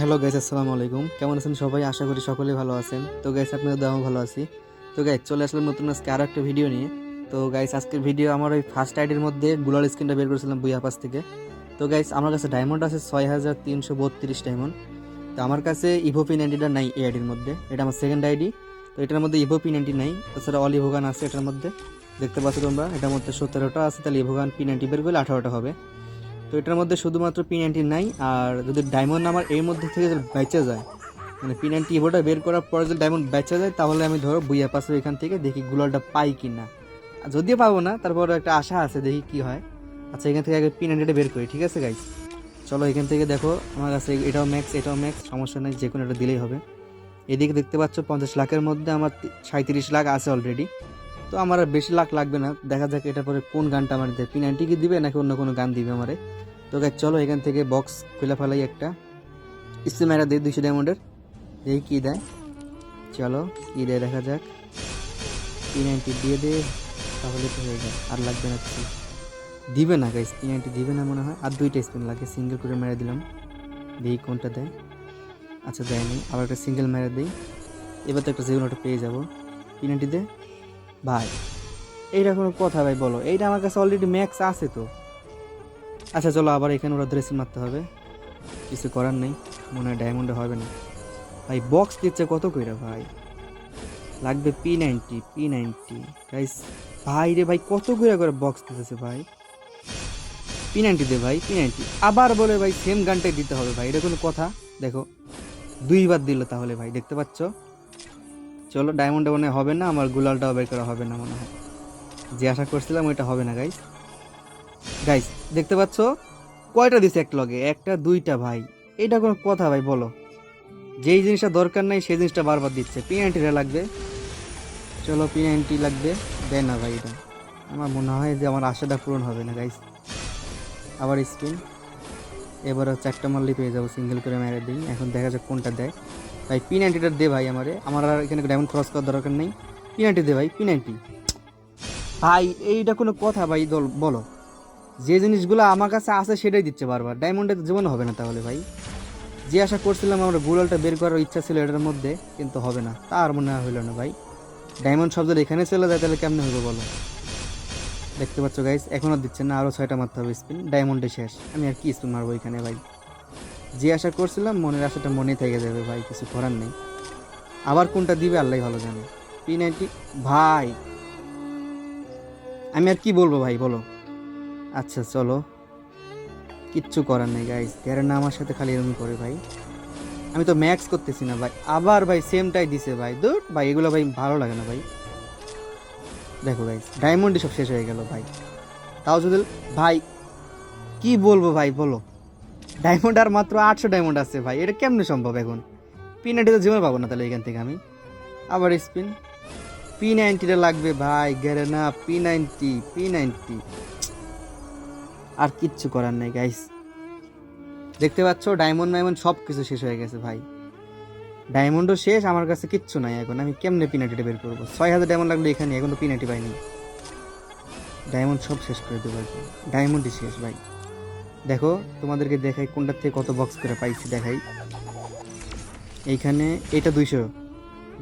Hello guys, আসসালামু আলাইকুম। কেমন আছেন সবাই? আশা করি সকলেই ভালো আছেন। তো গাইস আপনাদের দামও ভালো আছি। তো গাইস, চলে আসলাম নতুন আজকে আরও একটা ভিডিও নিয়ে। তো গাইস, আজকের ভিডিও আমার ওই ফার্স্ট আইডির মধ্যে গুলার স্ক্রিনটা বের করেছিলাম বুইয়া পাস থেকে। তো গাইস, আমার কাছে ডায়মন্ড আছে ছয় হাজার তিনশো বত্রিশ ডায়মন্ড তো আমার কাছে ইভোপি নাইনটিটা নাই এই আইডির মধ্যে। এটা আমার সেকেন্ড আইডি তো এটার মধ্যে ইভোপি নাইনটি নাই। তাছাড়া অল ইভোগান আছে এটার মধ্যে। দেখতে পাচ্ছ তোমরা, এটার মধ্যে সতেরোটা আছে। তাহলে ইভোগান পি নাইনটি বের করলে আঠারোটা হবে। তো এটার মধ্যে শুধুমাত্র পি নাইনটি নাই, আর যদি ডায়মন্ড আমার এর মধ্যে থেকে যদি বেঁচে যায় মানে পি নাইনটি ইভোটা বের করার পরে যদি ডায়মন্ড বেঁচে যায়, তাহলে আমি ধরো বুইয়া পাশে এখান থেকে দেখি গুলালটা পাই কি না আর যদিও পাবো না তারপর একটা আশা আছে, দেখি কি হয়। আচ্ছা এখান থেকে আগে পি নাইনটিটা বের করি, ঠিক আছে গাইস চলো এখান থেকে দেখো, আমার কাছে এটাও ম্যাক্স এটাও ম্যাক্স সমস্যা নেই, যে কোনো একটা দিলেই হবে। এদিকে দেখতে পাচ্ছ পঞ্চাশ লাখের মধ্যে আমার সাঁত্রিশ লাখ আছে অলরেডি তো আমার আর বেশি লাখ লাগবে না। দেখা যাক এটা পরে কোন গানটা আমার দেয়। পি নাইনটি কি দিবে নাকি অন্য কোনো গান দিবে আমারে? তো গাইজ চলো এখান থেকে বক্স খুলে ফেলাই একটা। স্টিমারা দিই দুইশো ডায়মন্ডের এই কী দেয়? চলো কী দেয় দেখা যাক। পি নাইনটি দিয়ে দে, তাহলে তো হয়ে যায়। আর লাগবে না কিছু। দিবে না গাইজ পি নাইনটি দিবে না মনে হয়। আর দুইটা স্পিন লাগে সিঙ্গেল করে মেরে দিলাম। দেখি কোনটা দেয়। আচ্ছা দেয়নি, আবার একটা সিঙ্গেল মেরে দিই। এবার তো একটা যে পেয়ে যাব। পি নাইনটি দে। ভাই, এইটা কোনো কথা ভাই, বলো। এইটা আমার কাছে অলরেডি ম্যাক্স আছে তো। আচ্ছা চলো আবার এখানে ওরা ড্রেসিং মারতে হবে। কিছু করার নেই, মনে হয় ডায়মন্ডে হবে না। ভাই বক্স দিচ্ছে কত কইরা ভাই? লাগবে P ninety P ninety guys ভাই রে ভাই, কত কইরা করে বক্স দিতেছে ভাই? পি নাইনটি দে ভাই পি নাইনটি আবার বলে ভাই সেম গানটাই দিতে হবে ভাই, এটা কোনো কথা? দেখো, দুইবার দিল তাহলে ভাই, দেখতে পাচ্ছ? চলো ডায়মন্ডে মনে হবে না, আমার গুলালটাও বের করা হবে না মনে হয়। যে আশা করছিলাম ওইটা হবে না গাইস গাইস দেখতে পাচ্ছ? কয়টা দিছে এক লগে একটা, দুইটা, ভাই। এটা কোনো কথা, ভাই, বলো। যেই জিনিসটা দরকার নাই, সেই জিনিসটা বারবার দিচ্ছে। পি নাইনটিটা লাগবে। চলো পি নাইনটি লাগবে। দেয় না, ভাই, এটা। আমার মনে হয় যে আমার আশাটা পূরণ হবে না গাইস আবার স্পিন এবারও চারটা মারলেই পেয়ে যাব সিঙ্গেল করে মেরে দিই। এখন দেখা যাক কোনটা দেয়। ভাই পি নাইনটিটা দে ভাই আমারে। আমার আর এখানে ডায়মন্ড ক্রস করার দরকার নেই। পি নাইনটি দে ভাই পি নাইনটি ভাই, এইটা কোনো কথা ভাই, দল, বলো। যে জিনিসগুলো আমার কাছে আছে সেটাই দিচ্ছে বারবার। ডায়মন্ডে তো জীবনে হবে না তাহলে ভাই। যে আশা করছিলাম আমরা গুলালটা বের করার ইচ্ছা ছিল এটার মধ্যে, কিন্তু হবে না। তার মনে হয় না ভাই। ডায়মন্ড শব্দ এখানে চলে যায় তাহলে কেমনে হবে বলো? দেখতে পাচ্ছ গাইস এখনও দিচ্ছে না আরও ছয়টা মারতে হবে স্পিন ডায়মন্ডে শেষ। আমি আর কি স্পিন মারবো এখানে ভাই? যে আশা করছিলাম, মনের আশাটা মনে থেকে যাবে, ভাই, কিছু করার নেই। আবার কোনটা দিবে, আল্লাহ ভালো জানে। পি নাইনটি ভাই। আমি আর কি বলব, ভাই, বলো? আচ্ছা চলো। কিচ্ছু করার নেই গাইস গ্যারে না আমার সাথে খালি এরকম করে, ভাই। আমি তো ম্যাক্স করতেছি না, ভাই। আবার, ভাই সেমটাই দিছে, ভাই। দূর ভাই, এগুলো, ভাই, ভালো লাগে না, ভাই। দেখো গাইস ডায়মন্ডই সব শেষ হয়ে গেল, ভাই। তাও যদি, ভাই, কি বলব, ভাই, বলো? ডায়মন্ড আর মাত্র আটশো ডায়মন্ড আছে ভাই। এটা কেমনে সম্ভব এখন? পি নাইনটি তো জীবনে পাবো না তাহলে এখান থেকে আমি। আবার স্পিন পি নাইনটিটা লাগবে ভাই, গেরে না পি নাইনটি পি নাইনটি আর কিচ্ছু করার নেই গাইস দেখতে পাচ্ছ ডায়মন্ড ডায়মন্ড সব কিছু শেষ হয়ে গেছে ভাই। ডায়মন্ডও শেষ, আমার কাছে কিচ্ছু নাই এখন। আমি কেমনে পিনাটিটা বের করব? ছয় হাজার ডায়মন্ড লাগল এখানে, এখন তো পিনাটি পাইনি। ডায়মন্ড সব শেষ করে দেবো ডায়মন্ডই শেষ ভাই। দেখো, তোমাদেরকে দেখাই কোনটার থেকে কত বক্স করে পাইছি, দেখাই। এইখানে এটা দুইশো।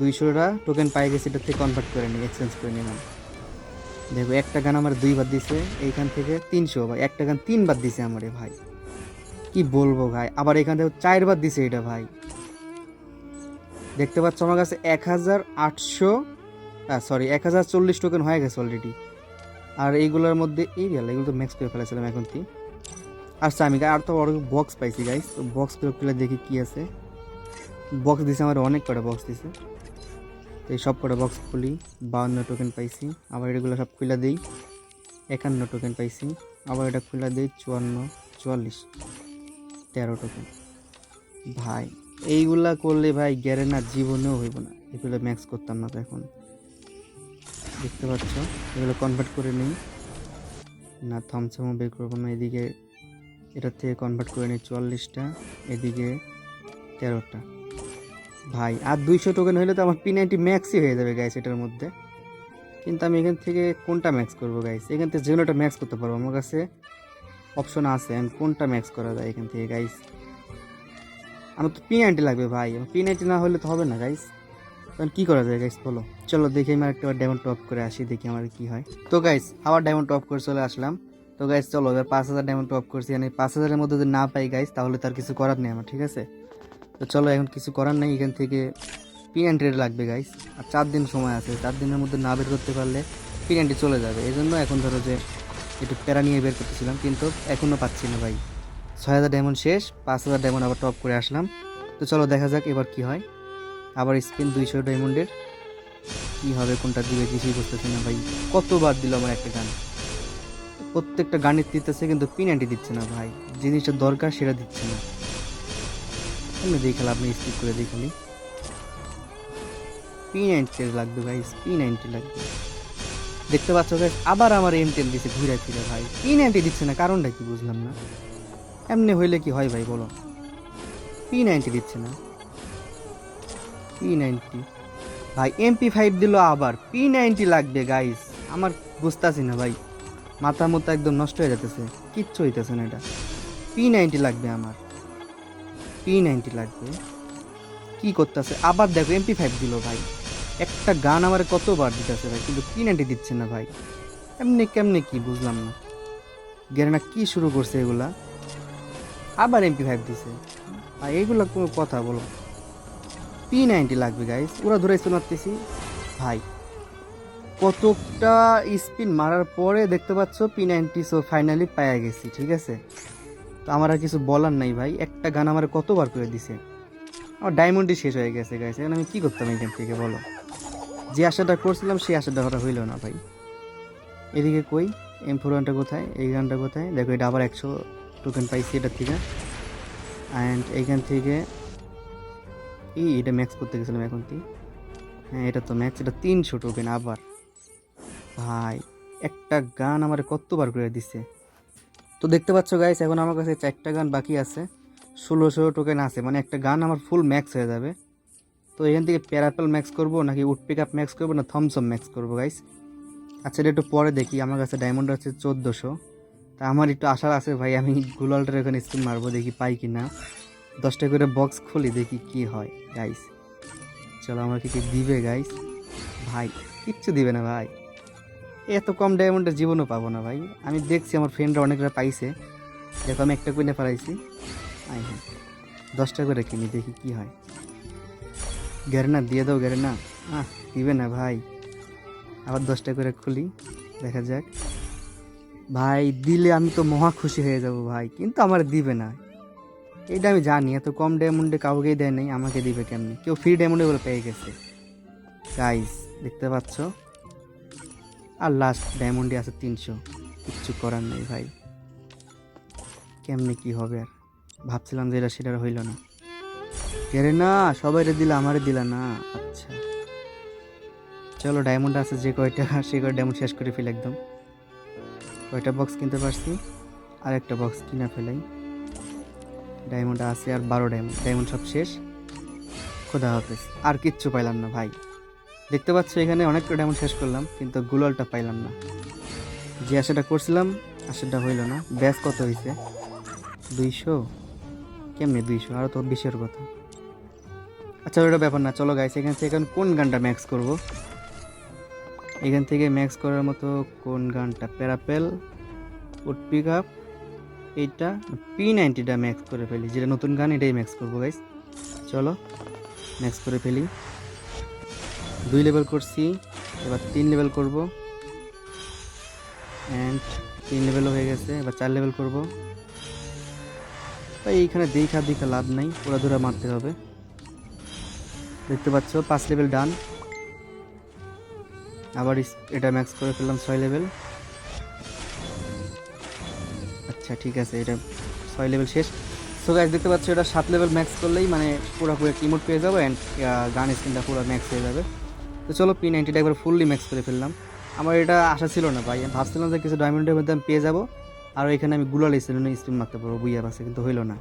দুইশোটা টোকেন পাই গেছে, এটার থেকে কনভার্ট করে নিই এক্সচেঞ্জ করে নিলাম। দেখো, একটা গান আমার দুইবার দিছে, এইখান থেকে তিনশো ভাই একটা গান তিনবার দিছে আমারে ভাই। কি বলব ভাই, আবার এখান থেকে চারবার দিছে এটা ভাই। দেখতে পাচ্ছ আমার কাছে এক হাজার আটশো সরি এক হাজার চল্লিশ টোকেন হয়ে গেছে অলরেডি আর এইগুলোর মধ্যে, এই গেল এগুলো তো ম্যাক্স করে ফেলেছিলাম এখন কি? আচ্ছা আমি আর তো বড় বক্স পাইছি গাইস তো বক্স করে খুলে দেখি কি আছে। বক্স দিছে আমার অনেক কটা বক্স দিছে। তো এই সব কটা বক্স খুলি। বাউন্ন টোকেন পাইছি। আবার এগুলো সব খুলে দিই। একান্ন টোকেন পাইছি। আবার এটা খুলে দিই চুয়ান্ন, চুয়াল্লিশ, তেরো টোকেন ভাই, এইগুলা করলে ভাই গ্যারে না জীবনেও হইব না। এগুলো ম্যাক্স করতাম না তো এখন। দেখতে পাচ্ছ? এগুলো কনভার্ট করে নিই। না থমসমও বের করব না। এদিকে এটার থেকে কনভার্ট করে নিই চুয়াল্লিশটা, এদিকে তেরোটা। ভাই, আর দুইশো টোকেন হলে তো আমার পি নাইনটি ম্যাক্সই হয়ে যাবে গাইস এটার মধ্যে। কিন্তু আমি এখান থেকে কোনটা ম্যাক্স করব গাইস এখান থেকে যেগুলোটা ম্যাক্স করতে পারব। আমার কাছে অপশন আছে আমি কোনটা ম্যাক্স করা যায় এখান থেকে গাইস আমার তো পি নাইনটি লাগবে ভাই। পি নাইনটি না হলে তো হবে না গাইস তখন কী করা যায় গাইস বলো? চলো দেখি আমি একটা ডায়মন্ড টপ করে আসি, দেখি আমার কি হয়। তো গাইস আবার ডায়মন্ড টপ করে চলে আসলাম। তো গাইস চলো, এবার পাঁচ হাজার ডায়মন্ড টপ করছি। মানে পাঁচ হাজারের মধ্যে যদি না পাই গাইস তাহলে তার কিছু করার নেই আমার, ঠিক আছে? তো চলো, এখন কিছু করার নেই। এখান থেকে পি নাইনটি লাগবে গাইস আর চার দিন সময় আছে। চার দিনের মধ্যে না বের করতে পারলে পি নাইনটি চলে যাবে। এই জন্য এখন ধরো যে একটু প্যারা নিয়ে বের করতেছিলাম, কিন্তু এখনও পাচ্ছি না ভাই। ছয় হাজার ডায়মন্ড শেষ, পাঁচ হাজার ডায়মন্ড আবার টপ করে আসলাম। তো চলো, দেখা যাক এবার কি হয়। আবার স্পিন দুইশো ডায়মন্ডের কী হবে, কোনটা দিবে, কিছুই বুঝতেছি না ভাই। কতবার দিল আমার একটা গান? প্রত্যেকটা গানের দিতেছে কিন্তু পিনান্টি দিচ্ছে না ভাই। জিনিসটা দরকার সেটা দিচ্ছে না। আমি দেখালে আপনি স্কিপ করে দেখালি পি নাইনটি লাগবে ভাই পি নাইনটি লাগবে। দেখতে পাচ্ছ guys, আবার আমার এম টেন দিচ্ছে ঘুরে ফিরে ভাই। পি নাইনটি দিচ্ছে না কারণটা কি বুঝলাম না। এমনি হইলে কি হয় ভাই বলো। পি নাইনটি দিচ্ছে না। পি নাইনটি ভাই এমপি ফাইভ দিল আবার। পি নাইনটি লাগবে গাইস আমার বুঝতেছি না ভাই। মাথা মতো একদম নষ্ট হয়ে যেতেছে কিচ্ছু হইতেছে না এটা। পি নাইনটি লাগবে আমার। পি নাইনটি লাগবে। কি করতেছে? আবার দেখো এমপি ফাইভ দিল ভাই। একটা গান আমার কতবার দিতেছে ভাই, কিন্তু পি নাইনটি দিচ্ছে না ভাই। এমনি কেমনে কি বুঝলাম না। গেরানা কি শুরু করছে এগুলা? আবার এমপি ফাইভ দিছে। আর এইগুলা কোনো কথা বলো। পি নাইনটি লাগবে গাইস ওরা ধরে মারতেছি ভাই কতটা স্পিন মারার পরে দেখতে পাচ্ছ পি নাইনটি সো ফাইনালি পায়া গেছি, ঠিক আছে? তো আমার আর কিছু বলার নাই ভাই, একটা গান আমার কতবার করে দিছে? আমার ডায়মন্ডই শেষ হয়ে গেছে গাইছে এখন আমি কী করতাম এখান থেকে, বলো? যে আশাটা করছিলাম, সেই আশাটা ওরা হইল না, ভাই। এদিকে কই? এম ফোর ওয়ানটা কোথায়? এই গানটা কোথায়? দেখো, এটা আবার একশো টোকেন পাইছি এটার থেকে। অ্যান্ড এইখান থেকে ই এটা ম্যাক্স করতে গেছিলাম এখন কি? হ্যাঁ এটা তো ম্যাক্স এটা তিনশো টোকেন আবার। ভাই, একটা গান আমার কতবার করে দিছে। তো দেখতে পাচ্ছ গাইস এখন আমার কাছে চারটা গান বাকি আছে। ষোলোশো টোকেন আছে মানে একটা গান আমার ফুল ম্যাক্স হয়ে যাবে। তো এখান থেকে প্যারাপেল ম্যাক্স করব নাকি উড পিক আপ ম্যাক্স করব না থমসম ম্যাক্স করব গাইস আচ্ছা এটা একটু পরে দেখি, আমার কাছে ডায়মন্ড আছে চোদ্দোশো। তা আমার একটু আশা আছে ভাই, আমি গুলালটার এখানে স্কিন মারবো, দেখি পাই কি না দশটা করে বক্স খুলি, দেখি কি হয় গাইস চলো আমাকে কি দিবে গাইস ভাই, কিচ্ছু দিবে না ভাই। এত কম ডায়মন্ডের জীবনও পাবো না ভাই। আমি দেখছি আমার ফ্রেন্ডরা অনেকরা পাইছে। দেখো, আমি একটা কিনে ফেলাইছি। আই হ্যাঁ দশটা করে কিনি, দেখি কি হয়। গ্যারেনা দিয়ে দাও গ্যারেনা আহ, দিবে না ভাই। আবার দশটা করে খুলি, দেখা যাক। ভাই, দিলে আমি তো মহা খুশি হয়ে যাব ভাই, কিন্তু আমার দিবে না। এটা আমি জানি, এত কম ডায়মন্ডে কাউকেই দেয় নাই, আমাকে দিবে কেমনি? কেউ ফ্রি ডায়মন্ডে বলে পেয়ে গেছে। গাইস দেখতে পাচ্ছ? আর লাস্ট ডায়মন্ডে আছে তিনশো। কিচ্ছু করার নেই ভাই। কেমনে কি হবে আর? ভাবছিলাম যে এটা সেটা হইল না। কেরে না সবাই দিলে, আমারে দিলা না। আচ্ছা। চলো ডায়মন্ড আছে যে কয়টা, সে কয়টা ডায়মন্ড শেষ করে ফেলে একদম। কয়টা বক্স কিনতে পারছি? আর একটা বক্স কিনা ফেলাই। ডায়মন্ড আছে আর বারো ডায়মন্ড ডায়মন্ড সব শেষ। খোদা হাফেজ। আর কিচ্ছু পাইলাম না ভাই। দেখতে পাচ্ছ, এখানে অনেকটা ডায়মন্ড শেষ করলাম, কিন্তু গুলালটা পাইলাম না। যে আশাটা করছিলাম, আশাটা হইল না। ব্যাস কত হয়েছে দুইশো? কেমনি দুইশো? আরও তো বিশের কথা। আচ্ছা ওটা ব্যাপার না, চলো গাইছে এখান থেকে এখন কোন গানটা ম্যাক্স করব? এখান থেকে ম্যাক্স করার মতো কোন গানটা? প্যারাপেল উড পিক আপ এইটা পি নাইনটিটা ম্যাক্স করে ফেলি। যেটা নতুন গান, এটাই ম্যাক্স করব গাইস চলো ম্যাক্স করে ফেলি। দুই লেভেল করছি, এবার তিন লেভেল করব। অ্যান্ড তিন লেভেলও হয়ে গেছে, এবার চার লেভেল করব। তাই এইখানে দেখা দেখা লাভ নাই, পুরা ধরে মারতে হবে। দেখতে পাচ্ছ, পাঁচ লেভেল ডান আবার এটা ম্যাক্স করে ফেললাম ছয় লেভেল আচ্ছা ঠিক আছে, এটা ছয় লেভেল শেষ। সো গাইস দেখতে পাচ্ছ, এটা সাত লেভেল ম্যাক্স করলেই মানে পুরোপুরি রিমোট পেয়ে যাব অ্যান্ড গান স্ক্রিনটা পুরো ম্যাক্স হয়ে যাবে। তো চলো পি নাইনটিটা একবার ফুললি ম্যাক্স করে ফেললাম। আমার এটা আশা ছিল না ভাই। ভাবছিলাম যে কিছু ডায়মন্ডের মধ্যে আমি পেয়ে যাব। আর এখানে আমি গুলাল স্পিন স্পিন মারতে পারব, বুইয়া পাশে কিন্তু হইল না।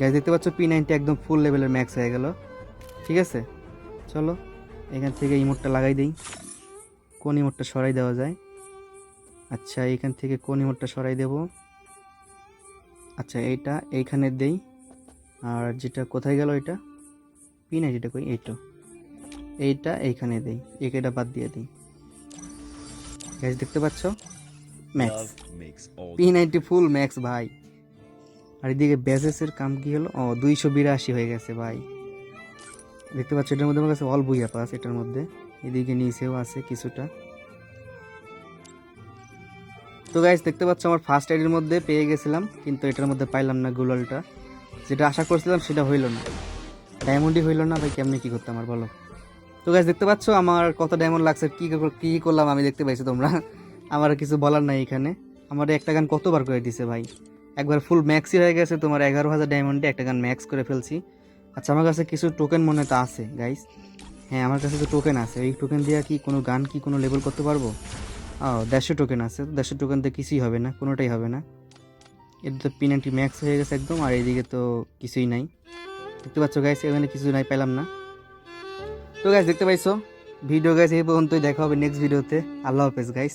গাইজ দেখতে পাচ্ছ পি নাইনটি একদম ফুল লেভেলের ম্যাক্স হয়ে গেল। ঠিক আছে? চলো, এখান থেকে ইমোটটা লাগাই দিই। কোন ইমোটটা সরাই দেওয়া যায়? আচ্ছা এখান থেকে কোন ইমোটটা সরাই দেব? আচ্ছা এইটা এইখানে দেই। আর যেটা কোথায় গেল এটা? পি নাইনটিটা কই? এইটা এইটা এইখানে দেই একেটা বাদ দিয়ে দিই। গ্যাস দেখতে পাচ্ছ? Max P ninety full max ভাই। আর এদিকে ব্যাজেসের কাম কি হলো? ও দুইশো বিরাশি হয়ে গেছে ভাই। দেখতে পাচ্ছ এটার মধ্যে আমার কাছে অল বুইয়া পাস এটার মধ্যে। এদিকে নিচেও আছে কিছুটা। তো গাইজ দেখতে পাচ্ছ আমার ফার্স্ট আইডির মধ্যে পেয়ে গেছিলাম কিন্তু এটার মধ্যে পাইলাম না গুলালটা যেটা আশা করছিলাম সেটা হইল না। ডায়মন্ডই হইল না ভাই কেমনি কি করতাম আর বলো? তো গাইজ দেখতে পাচ্ছ আমার কত ডায়মন্ড লাগছে, কি কি করলাম আমি দেখতে পাইছি তোমরা? আমার কিছু বলার নাই এখানে। আমার একটা গান কতবার করে দিছে ভাই? একবার ফুল ম্যাক্সই হয়ে গেছে, তোমার এগারো হাজার ডায়মন্ডে একটা গান ম্যাক্স করে ফেলছি। আচ্ছা আমার কাছে কিছু টোকেন মনে তো আছে গাইস হ্যাঁ আমার কাছে তো টোকেন আছে। এই টোকেন দিয়ে কি কোনো গান, কি কোনো লেভেল করতে পারব? ও দেড়শো টোকেন আছে। দেড়শো টোকেন দিয়ে কিছুই হবে না, কোনোটাই হবে না। এটা তো পিনান্টি ম্যাক্স হয়ে গেছে একদম, আর এইদিকে তো কিছুই নাই। দেখতে পাচ্ছ গাইস এখানে কিছু নাই, পেলাম না। তো গাইস দেখতে পাইছো? ভিডিও গাইস এই পর্যন্তই। দেখা হবে নেক্সট ভিডিওতে আল্লাহ হাফেজ গাইস